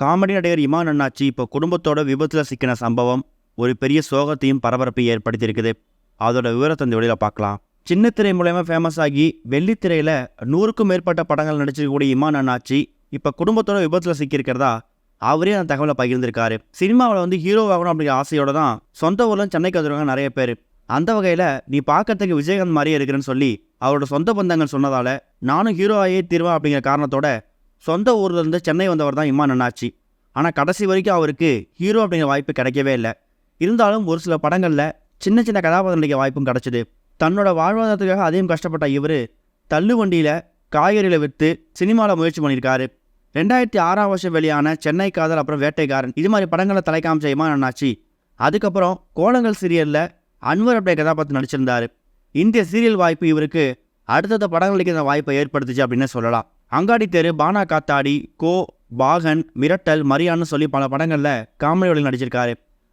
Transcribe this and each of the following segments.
Comedy நடிகர் இமான் அண்ணாச்சி இப்போ குடும்பத்தோட விபத்தில் சிக்கின சம்பவம் ஒரு பெரிய சோகத்தையும் பரபரப்பையும் ஏற்படுத்தியிருக்குது. அதோட விவரத்தை இந்த வெளியில் பார்க்கலாம். சின்ன திரை மூலயமா ஃபேமஸ் ஆகி வெள்ளித்திரையில் நூறுக்கும் மேற்பட்ட படங்கள் நடிச்சிருக்கக்கூடிய இமான் அண்ணாச்சி இப்போ குடும்பத்தோட விபத்தில் சிக்கியிருக்கிறதா அவரே அந்த தகவலை பகிர்ந்திருக்காரு. சினிமாவில் வந்து ஹீரோ ஆகணும் அப்படிங்கிற ஆசையோட தான் சொந்த ஊரில் சென்னைக்கு வந்துருவாங்க நிறைய பேர். அந்த வகையில் நீ பார்க்கறதுக்கு விஜயகாந்த் மாதிரியே இருக்கிறேன்னு சொல்லி அவரோட சொந்த பந்தங்கள் சொன்னதால் நானும் ஹீரோ ஆகியே தீர்வேன் அப்படிங்கிற காரணத்தோட சொந்த ஊர்லேருந்து இருந்து சென்னை வந்தவர் தான் இம்மான் அண்ணாச்சி. ஆனால் கடைசி வரைக்கும் அவருக்கு ஹீரோ அப்படிங்கிற வாய்ப்பு கிடைக்கவே இல்லை. இருந்தாலும் ஒரு சில படங்களில் சின்ன சின்ன கதாபாத்திரம் நடிக்க வாய்ப்பும் கிடைச்சிது. தன்னோட வாழ்வாதாரத்துக்காக அதையும் கஷ்டப்பட்ட இவர் தள்ளு வண்டியில் காய்கறியில் விற்று சினிமாவில் முயற்சி பண்ணியிருக்காரு. ரெண்டாயிரத்தி ஆறாம் வருஷம் வெளியான சென்னை காதல் அப்புறம் வேட்டைக்காரன். இது மாதிரி படங்களை தலை செய்யுமா இமான் அண்ணாச்சி. அதுக்கப்புறம் கோலங்கள் சீரியலில் அன்வர் அப்படியே கதாபாத்திரம் நடிச்சிருந்தாரு. இந்திய சீரியல் வாய்ப்பு இவருக்கு அடுத்தடுத்த படங்களுக்கு இந்த வாய்ப்பை ஏற்படுத்துச்சு அப்படின்னு சொல்லலாம். அங்காடி தெரு பானா காத்தாடி கோ பாகன் மிரட்டல் மரியான்னு சொல்லி பல படங்களில் காமெடி நடிச்சிருக்காரு.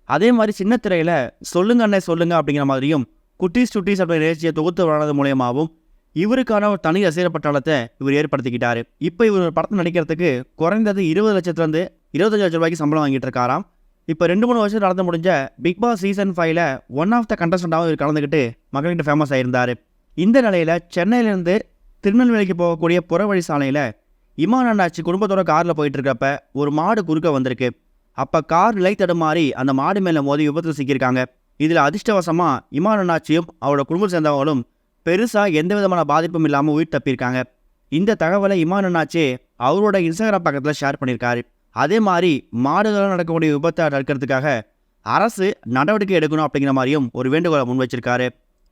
அதே மாதிரி சின்ன திரையில் சொல்லுங்க அண்ணே சொல்லுங்க அப்படிங்கிற மாதிரியும் குட்டீஸ் சுட்டீஸ் அப்படிங்கிற நிகழ்ச்சியை தொகுத்து வளர்ந்தது மூலியமாகவும் இவருக்கான ஒரு தனி ரசிகர் பட்டாளத்தை இவர் ஏற்படுத்திக்கிட்டாரு. இப்போ இவர் ஒரு நடிக்கிறதுக்கு குறைந்தது இருபது லட்சத்துலேருந்து இருபத்தஞ்சு லட்சம் ரூபாய்க்கு சம்பளம் வாங்கிட்டு இருக்காராம் இப்போ ரெண்டு மூணு வருஷம் நடந்து முடிஞ்ச பிக் பாஸ் சீசன் ஃபைவ்ல ஒன் ஆஃப் த கண்டஸ்டண்டாகவும் இவர் கலந்துக்கிட்டு மக்கள்கிட்ட ஃபேமஸ் ஆயிருந்தார். இந்த நிலையில் சென்னையிலேருந்து திருநெல்வேலிக்கு போகக்கூடிய புறவழி சாலையில் இமான் அண்ணாச்சி குடும்பத்தோட காரில் போயிட்டு இருக்கப்ப ஒரு மாடு குறுக்க வந்திருக்கு. அப்போ கார் நிலை தடுமாறி அந்த மாடு மேலே மோதி விபத்தில் சிக்கியிருக்காங்க. இதில் அதிர்ஷ்டவசமாக இமான் அண்ணாச்சியும் அவரோட குடும்பம் சேர்ந்தவங்களும் பெருசாக எந்த விதமான பாதிப்பும் இல்லாமல் உயிர் தப்பியிருக்காங்க. இந்த தகவலை இமான் அண்ணாச்சி அவரோட இன்ஸ்டாகிராம் பக்கத்தில் ஷேர் பண்ணியிருக்காரு. அதே மாதிரி மாடுகளால் நடக்கக்கூடிய விபத்தை தடுக்கிறதுக்காக அரசு நடவடிக்கை எடுக்கணும் அப்படிங்கிற மாதிரியும் ஒரு வேண்டுகோளை முன் வச்சிருக்காரு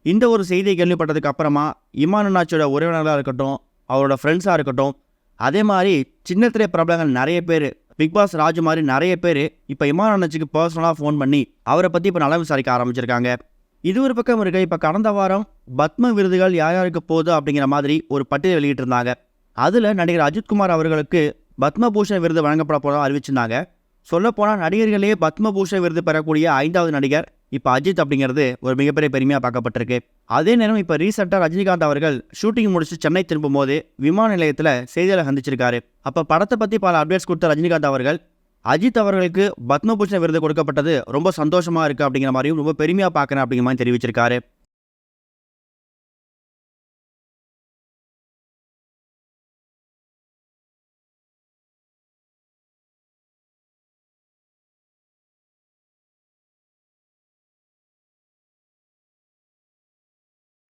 இந்த ஒரு செய்தியை கேள்விப்பட்டதுக்கு அப்புறமா இமான் அண்ணாச்சியோட உறவினர்களாக இருக்கட்டும் அவரோட ஃப்ரெண்ட்ஸாக இருக்கட்டும் அதே மாதிரி சின்ன திரை பிரபலங்கள் நிறைய பேர் பிக் பாஸ் ராஜு மாதிரி நிறைய பேர் இப்போ இமான் பர்சனலாக ஃபோன் பண்ணி அவரை பற்றி இப்போ நல்லா விசாரிக்க ஆரம்பிச்சிருக்காங்க. இது ஒரு பக்கம் இருக்க. இப்போ கடந்த வாரம் பத்ம விருதுகள் யார் யாருக்கு போகுது அப்படிங்கிற மாதிரி ஒரு பட்டியல் வெளியிட்டிருந்தாங்க. அதில் நடிகர் அஜித்குமார் அவர்களுக்கு பத்மபூஷன் விருது வழங்கப்பட போகிறதா அறிவிச்சிருந்தாங்க. சொல்லப்போனால் நடிகர்களே பத்மபூஷன் விருது பெறக்கூடிய ஐந்தாவது நடிகர் இப்போ அஜித் அப்படிங்கிறது ஒரு மிகப்பெரிய பெருமையாக பார்க்கப்பட்டிருக்கு. அதே நேரம் இப்போ ரீசெண்டாக ரஜினிகாந்த் அவர்கள் ஷூட்டிங் முடிச்சு சென்னை திரும்பும் போது விமான நிலையத்தில் செய்தியாளர் சந்திச்சிருக்காரு. அப்போ படத்தை பற்றி பல அப்டேட்ஸ் கொடுத்த ரஜினிகாந்த் அவர்கள் அஜித் அவர்களுக்கு பத்மபூஷண விருது கொடுக்கப்பட்டது ரொம்ப சந்தோஷமாக இருக்குது அப்படிங்கிற மாதிரியும் ரொம்ப பெருமையாக பார்க்குறேன் அப்படிங்கிற மாதிரி தெரிவிச்சிருக்காரு.